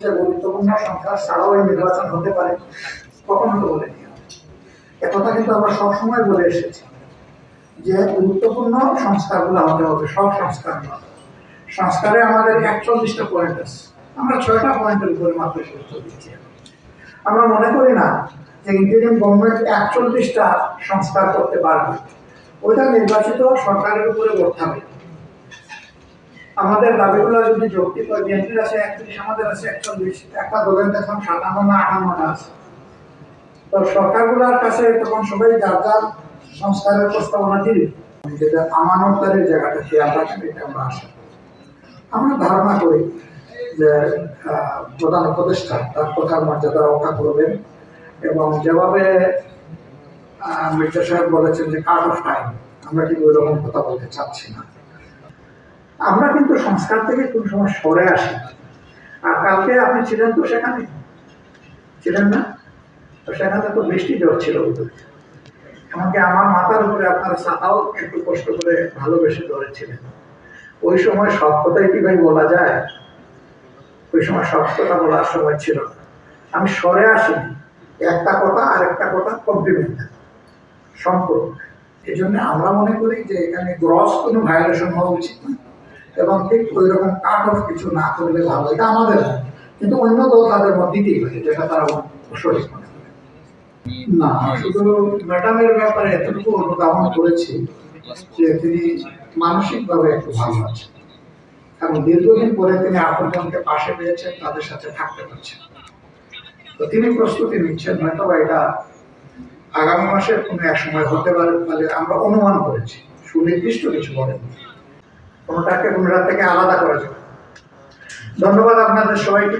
গুরুত্বপূর্ণ সংখ্যা ছাড়াও এই নির্বাচন হতে পারে। বলেনি। একথা কিন্তু আমরা সবসময় বলে এসেছি যে গুরুত্বপূর্ণ সংস্কারগুলো হতে হবে, সব সংস্কার সংস্কারে আমাদের একচল্লিশটা পয়েন্ট আছে। আমরা ছয়টা পয়েন্টের উপরে মাত্র গুরুত্ব দিচ্ছি। আমরা মনে করি না যে ইন্ডিয়ান গভর্নমেন্ট একচল্লিশটা সংস্কার করতে পারবে। ওইটা নির্বাচিত সরকারের উপরে করতে হবে। আমাদের দাবিগুলো যদি যৌক্তিক হয় বিএনপির আছে একত্রিশ আমাদের আছে একচল্লিশ। একটা দলের দেখুন সাতান্ন আটান্নটা আছে। তো সরকারগুলোর কাছে তখন সবাই যার যার সংস্কারের প্রস্তাবনা দিবে। যেটা আমানতদারের জায়গাটা খেয়াল রাখেন এটা আমরা আশা আমরা ধারণা করি যে প্রধান উপদেষ্টা তার কথার মর্যাদা রক্ষা করবেন এবং যেভাবে মির্জা সাহেব বলেছেন যে কাট অফ টাইম, আমরা কিন্তু ওই রকম কথা বলতে চাচ্ছি না। আমরা কিন্তু সংস্কার থেকে কোন সময় সরে আসি আর কালকে আপনি ছিলেন তো সেখানে। ছিলেন না? তো সেখানে তো বৃষ্টি জ্বর ছিল। এমনকি আমার মাথার উপরে আপনার ছাতাও একটু কষ্ট করে ভালোবেসে ধরেছিলেন। ওই সময় সব কথাই কি ভাই বলা যায়? ওই সময় সব কথা বলার সময় ছিল না। আমি সরে আসিনি। একটা কথা আর একটা কথা কমপ্লিমেন্ট সম্পর্ক এই জন্য আমরা মনে করি যে এখানে গ্রস কোনো ভায়োলেশন হওয়া উচিত না। এবং ঠিক ওই রকম কাট অফ কিছু না করলে ভালো, এটা আমাদের কিন্তু অন্য দল তাদের মধ্যে দিতেই পারে, যেটা তারা সঠিক মনে করে। না, শুধু ম্যাডামের ব্যাপারে এতটুকু অনুধাবন করেছি যে তিনি মানসিকভাবে একটু ভালো আছেন। কারণ দীর্ঘদিন পরে তিনি আপনজনকে পাশে পেয়েছেন, তাদের সাথে থাকতে পারছেন তো তিনি প্রস্তুতি নিচ্ছেন, হয়তো বা এটা আগামী মাসের কোনো এক সময় হতে পারে আমরা অনুমান করেছি। সুনির্দিষ্ট কিছু বলেন। কোনোটাকে কোনোটার থেকে আলাদা করা যাবে ধন্যবাদ আপনাদের সবাইকে।